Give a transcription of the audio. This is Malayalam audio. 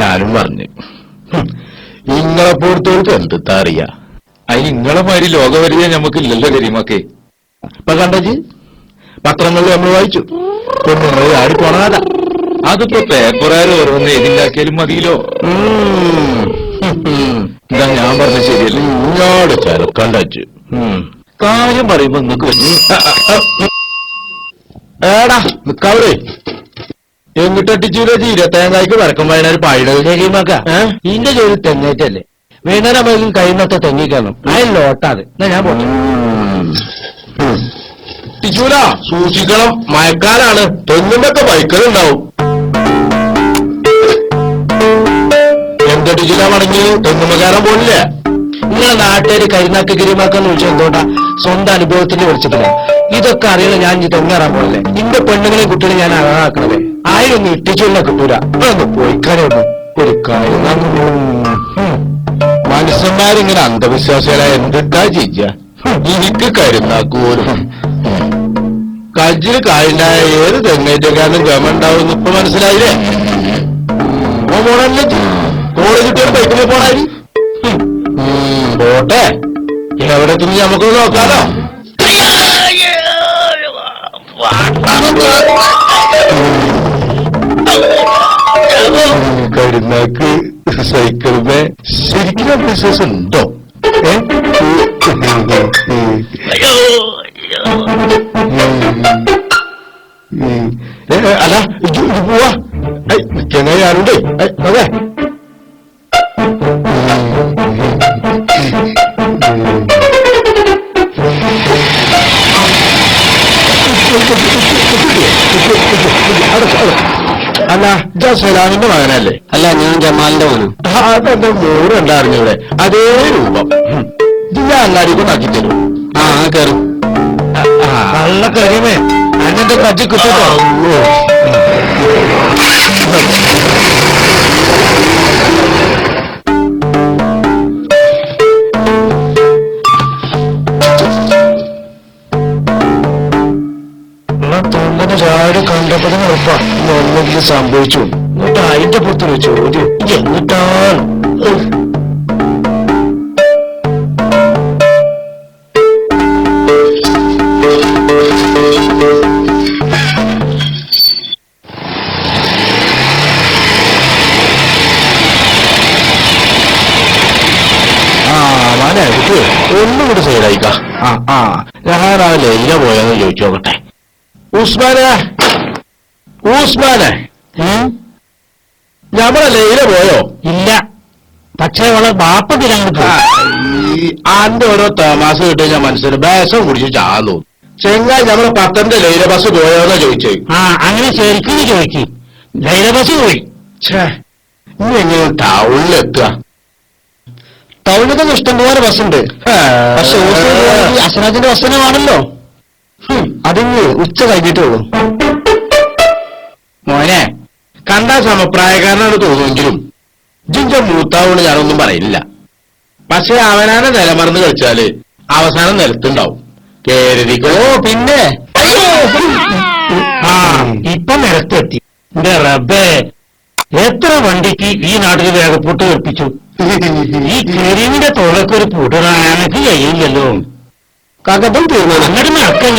ഞാനും പറഞ്ഞു ഇങ്ങളെ പോലത്തോൾക്ക് എന്തിത്താ അറിയ? അതിന് ഇങ്ങളെ മാതിരി ലോകപരിചയം നമുക്കില്ലല്ലോ കരീമൊക്കെ. ഇപ്പൊ കണ്ടജി? പത്രങ്ങളിൽ നമ്മൾ വായിച്ചു. പെണ്ണുങ്ങൾ ആടി അതിപ്പോ പേപ്പറുകാർ ഓരോന്ന് എഴുതിണ്ടാക്കിയാലും മതിയല്ലോ. ഇതാ ഞാൻ പറഞ്ഞ ശരിയല്ലേ? ഇങ്ങോട് ചെറുക്കണ്ടച്ച് കാര്യം പറയുമ്പോ നിങ്ങക്ക് ഏടാ നിക്കാവേ എങ്ങിട്ടടിച്ചൂല ചീരത്തേങ്ങായ്ക്ക് വരക്കം വയനാട് പാഴിടത് ശരിമക്ക ഇന്റെ ജോലി തെങ്ങേറ്റല്ലേ. വൈകുന്നേരം ആകുമ്പോൾ കഴിയുന്നത്തെ തെങ്ങിക്കണം അയൽ ലോട്ടാത് എന്നാ ഞാൻ പോട്ടെ. ടിച്ചൂല സൂക്ഷിക്കണം. മഴക്കാലാണ് തെങ്ങിന്റെയൊക്കെ ബൈക്കലുണ്ടാവും എന്താ ടിച്ചൂല മടങ്ങി തെങ്ങുമകാരം പോലില്ലേ നിങ്ങളെ നാട്ടുകാര് കരിനാക്ക് ഗിരിമാക്കെന്ന് വിളിച്ചത് എന്തുകൊണ്ടാ സ്വന്തം അനുഭവത്തിന് വിളിച്ചിട്ടില്ല ഇതൊക്കെ അറിയണം ഞാൻ ഇനി തെങ്ങേറാൻ പോലല്ലേ ഇന്റെ പെണ്ണുങ്ങളെ കുട്ടികളെ ഞാൻ അഴകാക്കണതേ ആയിരൊന്നും ഇട്ടിച്ചുള്ള കിട്ടൂല പോയി കരയുന്നു ഒരു കാര്യം മനുഷ്യന്മാരിങ്ങനെ അന്ധവിശ്വാസികളായ എന്തിട്ടാ ചെയ്യ എനിക്ക് കരുന്നാക്കൂലും കജ്ജിൽ കായുണ്ടായ ഏത് തെങ്ങേറ്റക്കാരനും ഗമ ഉണ്ടാവും ഇപ്പൊ മനസ്സിലായില്ലേ? പോണല്ലേ കോളേജ് കുട്ടികൾ ബൈക്കിൽ പോണായി. പോട്ടെ. എവിടെ എത്തുന്നു നമുക്ക് നോക്കാലോ? കരുന്നാക്ക് സൈക്കിളിന് ശരിക്കും ബിസിനസ് ഉണ്ടോ അല്ല പോവാ ചെങ്ങായി ആരുണ്ട് അതെ അല്ല ഇജാ സലാമിന്റെ മകനല്ലേ? അല്ല ഞാൻ ജമാലിന്റെ മകനും അതെന്റെ മൂടുണ്ടായിരുന്നു ഇവിടെ? അതേ രൂപം. ഇത് അങ്ങാടിക്ക് ആക്കി തരും. ആ കയറും നല്ല കരിമേ അങ്ങനത്തെ കജ്ജി കിട്ടോ തൊണ്ടന് ചാടി ഉറപ്പാണ് സംഭവിച്ചു. എന്നിട്ട് അതിന്റെ പുറത്തൊരു ചോദ്യം. ഒന്നും കൂടി സൈഡായിക്ക. ആ ആ ഞാൻ രാവിലെ എല്ലാം പോയെന്ന് ചോദിച്ചു നോക്കട്ടെ. ഉസ്മാനെ? ഉസ്മാനെ? ഞമ്മളെ ലൈല പോയോ? ഇല്ല. പക്ഷേ അവളെ ബാപ്പ തിരഞ്ഞെടുത്തു ആന്റെ ഓരോ തമാശ കിട്ടി ഞാൻ മനസ്സിന് ബേസം കുടിച്ച് ചാന്നു ചെങ്ങായി നമ്മളെ പത്തന്റെ ലൈല ബസ് പോയോന്നാ ചോദിച്ചേ. ആ അങ്ങനെ ശരിക്കും ചോദിക്കും. ലൈല ബസ് പോയി. ഇനി എങ്ങനെ ടൗണിലെത്തുക ടൗണിലൊക്കെ ഇഷ്ടംപോലെ ബസ്സുണ്ട്. പക്ഷെ അസനാജിന്റെ ബസ്സിനാണല്ലോ അതിന് ഉച്ച കഴിഞ്ഞിട്ടുള്ളൂ മോനെ കണ്ടാ സമപ്രായക്കാരനാണ് തോന്നുമെങ്കിലും ജിഞ്ച മൂത്താവുള്ള ഞാനൊന്നും പറയില്ല. പക്ഷെ അവനാനെ നിലമറന്ന് കളിച്ചാൽ അവസാനം നിലത്തുണ്ടാവും. കേരളിക്കോ പിന്നെ. ഇപ്പൊ നിലത്തെത്തി. എത്ര വണ്ടിക്ക് ഈ നാട്ടിൽ വേഗപ്പൂട്ട് കൽപ്പിച്ചു ഈ കെരീമിന്റെ തോളൊക്കെ ഒരു കഴിയില്ലല്ലോ. കകപ്പം തീർന്നു? അങ്ങോട്ട് നടക്കാൻ